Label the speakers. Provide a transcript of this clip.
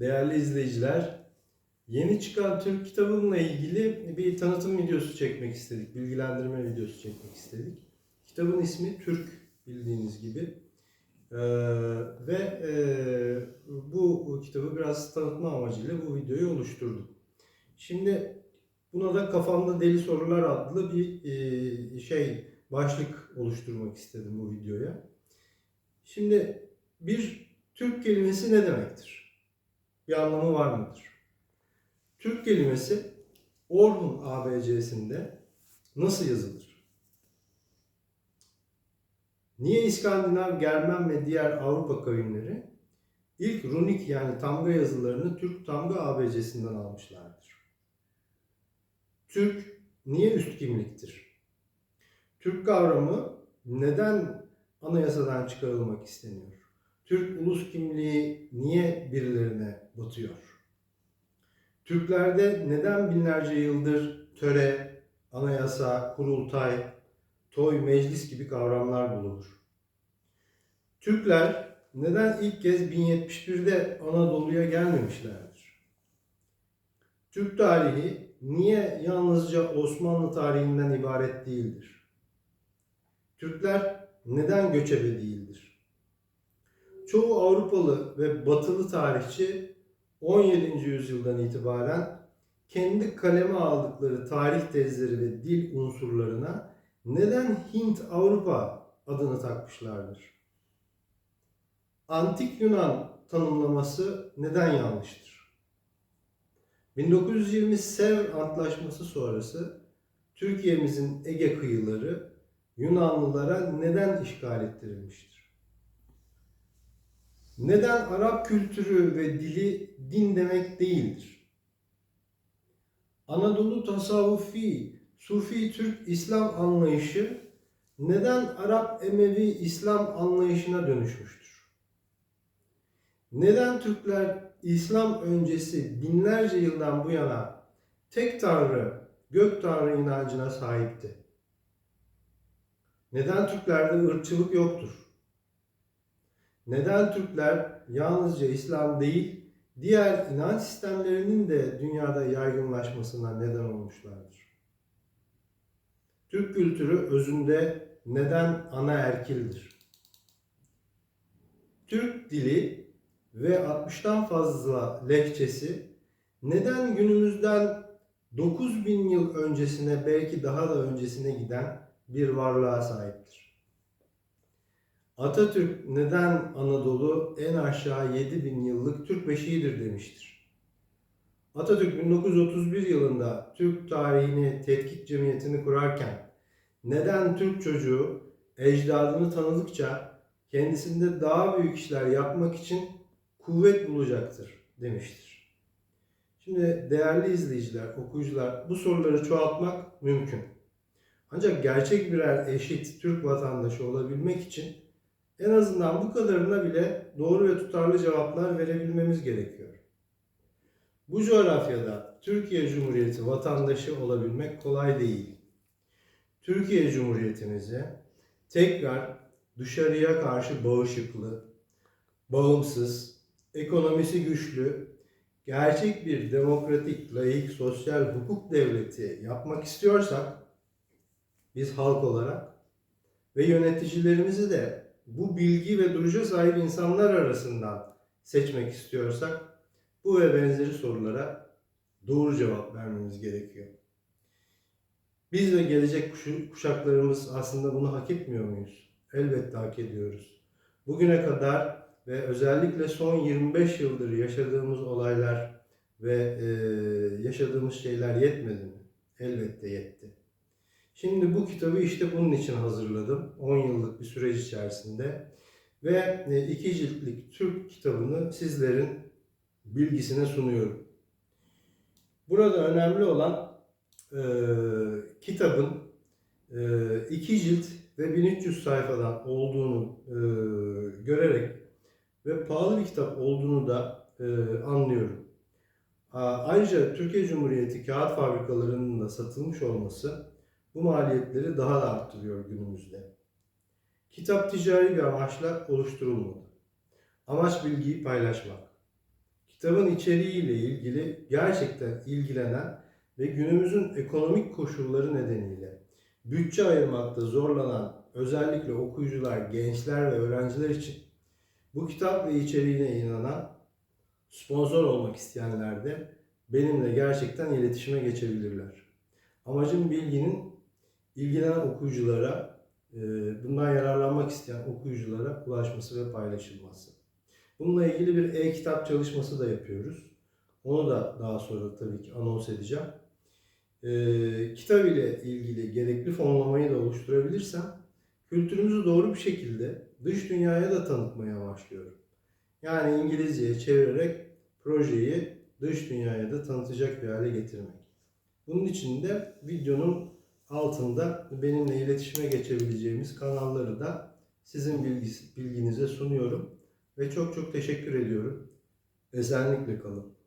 Speaker 1: Değerli izleyiciler, yeni çıkan Türk kitabımla ilgili bir tanıtım videosu çekmek istedik, bilgilendirme videosu çekmek istedik. Kitabın ismi Türk bildiğiniz gibi. Ee, ve e, bu kitabı biraz tanıtma amacıyla bu videoyu oluşturdum. Şimdi buna da kafamda deli sorular adlı bir e, şey başlık oluşturmak istedim bu videoya. Şimdi bir Türk kelimesi ne demektir? Bir anlamı var mıdır? Türk kelimesi Orhun ABC'sinde nasıl yazılır? Niye İskandinav, Germen ve diğer Avrupa kavimleri ilk runik yani tamga yazılarını Türk tamga ABC'sinden almışlardır? Türk niye üst kimliktir? Türk kavramı neden anayasadan çıkarılmak isteniyor? Türk ulus kimliği niye birilerine batıyor? Türklerde neden binlerce yıldır töre, anayasa, kurultay, toy, meclis gibi kavramlar bulunur? Türkler neden ilk kez 1071'de Anadolu'ya gelmemişlerdir? Türk tarihi niye yalnızca Osmanlı tarihinden ibaret değildir? Türkler neden göçebe değildir? Çoğu Avrupalı ve Batılı tarihçi 17. yüzyıldan itibaren kendi kaleme aldıkları tarih tezleri ve dil unsurlarına neden Hint-Avrupa adını takmışlardır? Antik Yunan tanımlaması neden yanlıştır? 1920 Sevr Antlaşması sonrası Türkiye'mizin Ege kıyıları Yunanlılara neden işgal ettirilmiştir? Neden Arap kültürü ve dili din demek değildir? Anadolu tasavvufi, Sufi Türk İslam anlayışı neden Arap Emevi İslam anlayışına dönüşmüştür? Neden Türkler İslam öncesi binlerce yıldan bu yana tek tanrı, gök tanrı inancına sahipti? Neden Türklerde ırkçılık yoktur? Neden Türkler yalnızca İslam değil, diğer inanç sistemlerinin de dünyada yaygınlaşmasına neden olmuşlardır? Türk kültürü özünde neden ana erkildir? Türk dili ve 60'tan fazla lehçesi neden günümüzden 9000 yıl öncesine belki daha da öncesine giden bir varlığa sahiptir? Atatürk neden Anadolu en aşağı 7000 yıllık Türk beşiğidir demiştir. Atatürk 1931 yılında Türk tarihini tetkik cemiyetini kurarken neden Türk çocuğu ecdadını tanıdıkça kendisinde daha büyük işler yapmak için kuvvet bulacaktır demiştir. Şimdi değerli izleyiciler, okuyucular bu soruları çoğaltmak mümkün. Ancak gerçek birer eşit Türk vatandaşı olabilmek için en azından bu kadarına bile doğru ve tutarlı cevaplar verebilmemiz gerekiyor. Bu coğrafyada Türkiye Cumhuriyeti vatandaşı olabilmek kolay değil. Türkiye Cumhuriyetimizi tekrar dışarıya karşı bağışıklı, bağımsız, ekonomisi güçlü, gerçek bir demokratik, layık, sosyal hukuk devleti yapmak istiyorsak biz halk olarak ve yöneticilerimizi de bu bilgi ve duruşa sahip insanlar arasından seçmek istiyorsak bu ve benzeri sorulara doğru cevap vermemiz gerekiyor. Biz ve gelecek kuşaklarımız aslında bunu hak etmiyor muyuz? Elbette hak ediyoruz. Bugüne kadar ve özellikle son 25 yıldır yaşadığımız olaylar ve yaşadığımız şeyler yetmedi mi? Elbette yetti. Şimdi bu kitabı işte bunun için hazırladım. 10 yıllık bir süreç içerisinde. Ve e, iki ciltlik Türk kitabını sizlerin bilgisine sunuyorum. Burada önemli olan e, kitabın e, iki cilt ve 1300 sayfadan olduğunu e, görerek ve pahalı bir kitap olduğunu da e, anlıyorum. Ayrıca Türkiye Cumhuriyeti kağıt fabrikalarının da satılmış olması bu maliyetleri daha da arttırıyor günümüzde. Kitap ticari bir amaçla oluşturulmadı. Amaç bilgiyi paylaşmak. kitabın içeriğiyle ilgili gerçekten ilgilenen ve günümüzün ekonomik koşulları nedeniyle bütçe ayırmakta zorlanan özellikle okuyucular, gençler ve öğrenciler için bu kitap ve içeriğine inanan sponsor olmak isteyenler de benimle gerçekten iletişime geçebilirler. Amacım bilginin ilgilenen okuyuculara, e, bundan yararlanmak isteyen okuyuculara ulaşması ve paylaşılması. Bununla ilgili bir e-kitap çalışması da yapıyoruz. Onu da daha sonra tabii ki anons edeceğim. E, kitap ile ilgili gerekli fonlamayı da oluşturabilirsem kültürümüzü doğru bir şekilde dış dünyaya da tanıtmaya başlıyorum. Yani İngilizceye çevirerek projeyi dış dünyaya da tanıtacak bir hale getirmek. Bunun için de videonun altında benimle iletişime geçebileceğimiz kanalları da sizin bilginize sunuyorum ve çok çok teşekkür ediyorum. Esenlikle kalın.